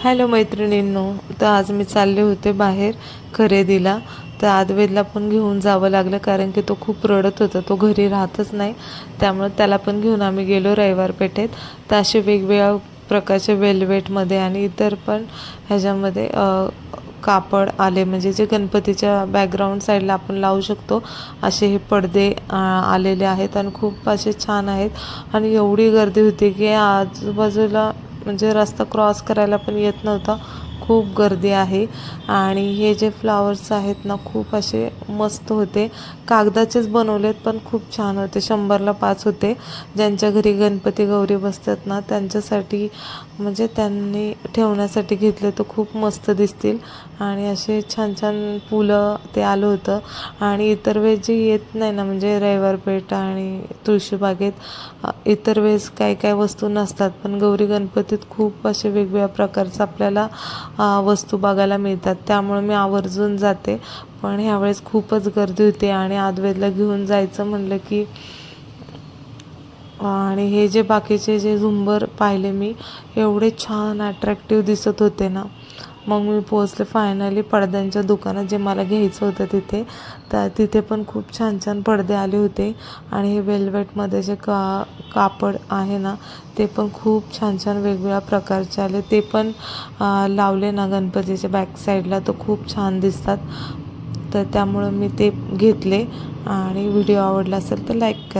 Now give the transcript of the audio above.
Hello मैत्रिणींनो तर आज मी चालले होते बाहेर खरेदीला. तर आदवेदला पण घेऊन जावं लागलं कारण की तो खूप रडत होता. तो घरी राहतच नाही. त्यामुळं त्याला पण घेऊन आम्ही गेलो रविवार पेठेत तर असे वेगवेगळ्या प्रकारचे वेल्वेटमध्ये आणि इतर पण ह्याच्यामध्ये कापड आले. म्हणजे जे गणपतीच्या बॅकग्राऊंड साईडला आपण लावू शकतो असे हे पडदे आ, आलेले आहेत आणि खूप असे छान आहेत. आणि एवढी गर्दी होती की आजूबाजूला म्हणजे रस्ता क्रॉस करायला पण येत नव्हता. खूप गर्दी आहे आणि हे जे फ्लावर्स आहेत ना खूप असे मस्त होते. कागदाचेच बनवलेत पण खूप छान होते. शंभरला पाच होते. ज्यांच्या घरी गणपती गौरी बसतात ना त्यांच्यासाठी म्हणजे त्यांनी ठेवण्यासाठी घेतले तर खूप मस्त दिसतील. आणि असे छान छान फुलं ते आलं होतं. आणि इतर वेळेस जे येत नाही ना म्हणजे रविवार पेठ आणि तुळशीबागेत इतर वेळेस काही काही वस्तू नसतात. पण गौरी गणपतीत खूप असे वेगवेगळ्या प्रकारचं आपल्याला वस्तू बघायला मिळतात. त्यामुळे मी आवर्जून जाते. पण ह्यावेळेस खूपच गर्दी होती आणि आदवेदला घेऊन जायचं म्हणलं की आणि हे जे बाकीचे जे झुंबर पाहिले मी एवढे छान अट्रॅक्टिव्ह दिसत होते ना. मग मी पोचले फायनली पडद्यांच्या दुकानात जे मला घ्यायचं होतं तिथे. तर तिथे पण खूप छान छान पडदे आले होते. आणि हे वेल्वेटमध्ये जे का कापड आहे ना ते पण खूप छान छान वेगवेगळ्या प्रकारचे आले. ते पण लावले ना गणपतीच्या बॅक साईडला तर खूप छान दिसतात. तर त्यामुळं मी ते घेतले. आणि व्हिडिओ आवडला असेल तर लाईक करा.